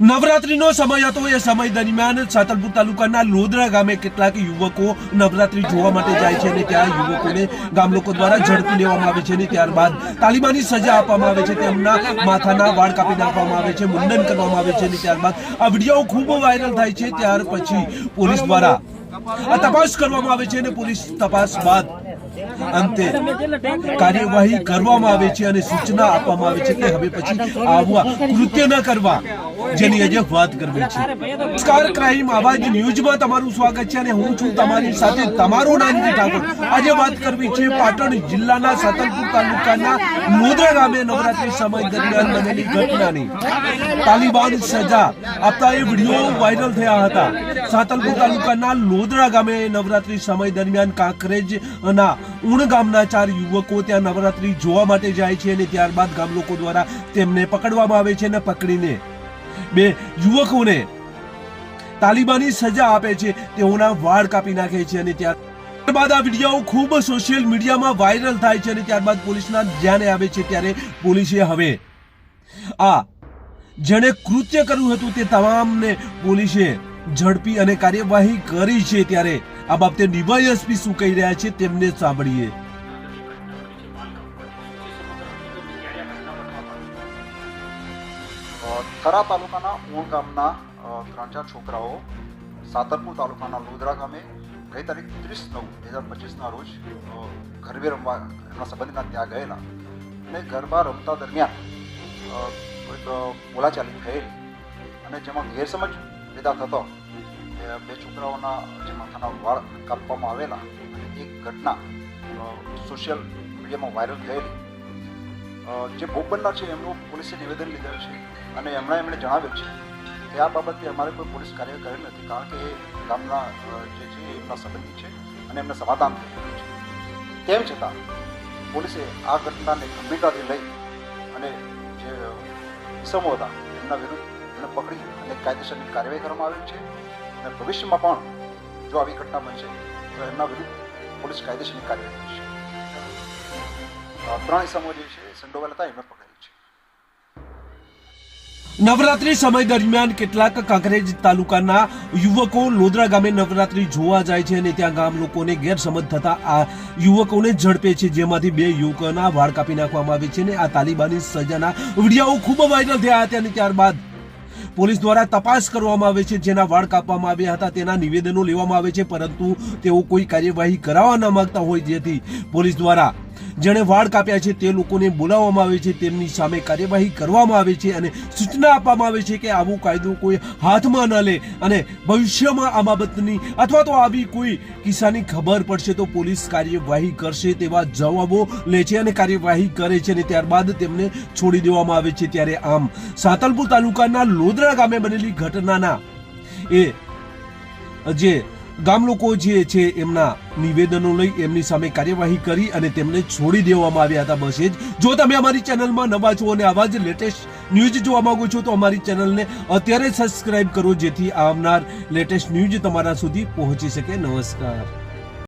નવરાત્રીનો સમય હતો. એ સમય દરમિયાન સાતલપુર તાલુકાના લોદરા ગામે કેટલાક યુવકો નવરાત્રી જોવા માટે જાય છે અને ત્યાં યુવકોને ગામ લોકો દ્વારા ઝડપી લેવામાં આવે છે અને ત્યારબાદ તાલિબાની સજા આપવામાં આવે છે. તેમના માથાના વાળ કાપી નાખવામાં આવે છે, મુંડન કરવામાં આવે છે અને ત્યારબાદ આ વીડિયો ખૂબ વાયરલ થાય છે. ત્યાર પછી પોલીસ દ્વારા આ તપાસ કરવામાં આવે છે અને પોલીસ તપાસ બાદ અંતે કાર્યવાહી કરવામાં આવે છે અને સૂચના આપવામાં આવે છે કે હવે પછી આવવા કૃત્ય ન કરવા જેની આજે વાત કરવી છે. નમસ્કાર ક્રાઇમ આવાજ ન્યૂઝમાં તમારું સ્વાગત છે અને હું છું તમારી સાથે તમારો નાનજી ઠાકોર. આજે વાત કરવી છે પાટણ જિલ્લાના સાતલપુર તાલુકાના મોદરા ગામે નવરાત્રી સમય દરમિયાન બનેલી ઘટનાની. તાલિબાન સજા આપતા એ વીડિયો વાયરલ થયા હતા. સાતલપુર તાલુકાના લોદરા ગામે નવરાત્રી સમય દરમિયાન કાંકરેજના ઉણ ગામના ચાર યુવકો ત્યાં નવરાત્રી જોવા માટે જાય છે અને ત્યારબાદ ગામ લોકો દ્વારા તેમને પકડવામાં આવે છે અને પકડીને બે યુવકોને તાલિબાની સજા આપે છે. તેઓના વાળ કાપી નાખે છે અને ત્યાર ત્યારબાદ આ વીડિયો ખૂબ સોશિયલ મીડિયામાં વાયરલ થાય છે અને ત્યારબાદ પોલીસના ધ્યાને આવે છે ત્યારે પોલીસે હવે આ જેણે કૃત્ય કર્યું હતું તે તમામને પોલીસે ઝડપી અને કાર્યવાહી કરી છે ત્યારે આ બાબતે ડીવાયએસપી શું કહી રહ્યા છે તેમને સાંભળીએ. થરા તાલુકાના ઊણ ગામના ત્રણ ચાર છોકરાઓ સાતરપુર તાલુકાના લોધરા ગામે ગઈ તારીખ ત્રીસ નવ બે હજાર પચીસના રોજ ગરબે રમવા એમના સંબંધીના ત્યાં ગયેલા અને ગરબા રમતા દરમિયાન બોલાચાલી થયેલી અને જેમાં ગેરસમજ પેદા થતો કે બે છોકરાઓના જે માથાના વાળ કાપવામાં આવેલા અને એક ઘટના સોશિયલ મીડિયામાં વાયરલ થયેલી. જે ભોગ છે, એમનું પોલીસે નિવેદન લીધેલ છે અને એમણે એમણે જણાવ્યું છે કે આ બાબતે અમારે કોઈ પોલીસ કાર્ય કરેલ નથી, કારણ કે એ ગામના જે છે એમના સંબંધી છે અને એમને સમાધાન ગયું છે. તેમ છતાં, પોલીસે આ ઘટનાને ગંભીરતાથી લઈ અને જે ઇસમો હતા, એમના વિરુદ્ધ એમને પકડી કાયદેસરની કાર્યવાહી કરવામાં આવેલ છે અને ભવિષ્યમાં પણ જો આવી ઘટના બનશે તો એમના વિરુદ્ધ પોલીસ કાયદેસરની કાર્યવાહી કરશે. ત્રણ ઇસમો જે છે એ હતા એમને પકડેલ છે. નવરાત્રી સમય દરમિયાન કેટલાક કાંકરેજ તાલુકાના યુવકો લોદરા ગામે નવરાત્રી જોવા જાય છે અને ત્યાં ગામ લોકોને ગેરસમજ થતા આ યુવકોને ઝડપે છે, જેમાંથી બે યુવકોના વાળ કાપી નાખવામાં આવે છે અને આ તાલિબાની સજાના વીડિયો ખૂબ વાયરલ થયા હતા અને ત્યારબાદ પોલીસ દ્વારા તપાસ કરવામાં આવે છે, જેના વાળ કાપવામાં આવ્યા હતા, તેના નિવેદનો લેવામાં આવે છે, પરંતુ તેઓ કોઈ કાર્યવાહી કરાવવા ન માંગતા હોય જેથી પોલીસ દ્વારા જેણે વાળ કાપ્યા છે તે લોકોને બોલાવવામાં આવે છે, તેમની સામે કાર્યવાહી કરવામાં આવે છે અને સૂચના આપવામાં આવે છે કે આવો કાયદો કોઈ હાથમાં ન લે અને ભવિષ્યમાં આ બાબતની અથવા તો આવી કોઈ કિસ્સાની ખબર પડશે તો પોલીસ કાર્યવાહી કરશે તેવા જવાબો લે છે અને કાર્યવાહી કરે છે અને ત્યારબાદ તેમને છોડી દેવામાં આવે છે. ત્યારે આમ સાતલપુર તાલુકાના લોદરા ગામે બનેલી ઘટનાના એ જે ગામ લોકો જે છે એમના નિવેદનો લઈ એમની સામે કાર્યવાહી કરી અને તેમને છોડી દેવામાં આવ્યા હતા બસ જ. જો તમે અમારી ચેનલમાં નવા છો અને આવા જ લેટેસ્ટ ન્યૂઝ જોવા માંગો છો તો અમારી ચેનલને અત્યારે સબસ્ક્રાઇબ કરો જેથી આવનાર લેટેસ્ટ ન્યૂઝ તમારા સુધી પહોંચી શકે. નમસ્કાર.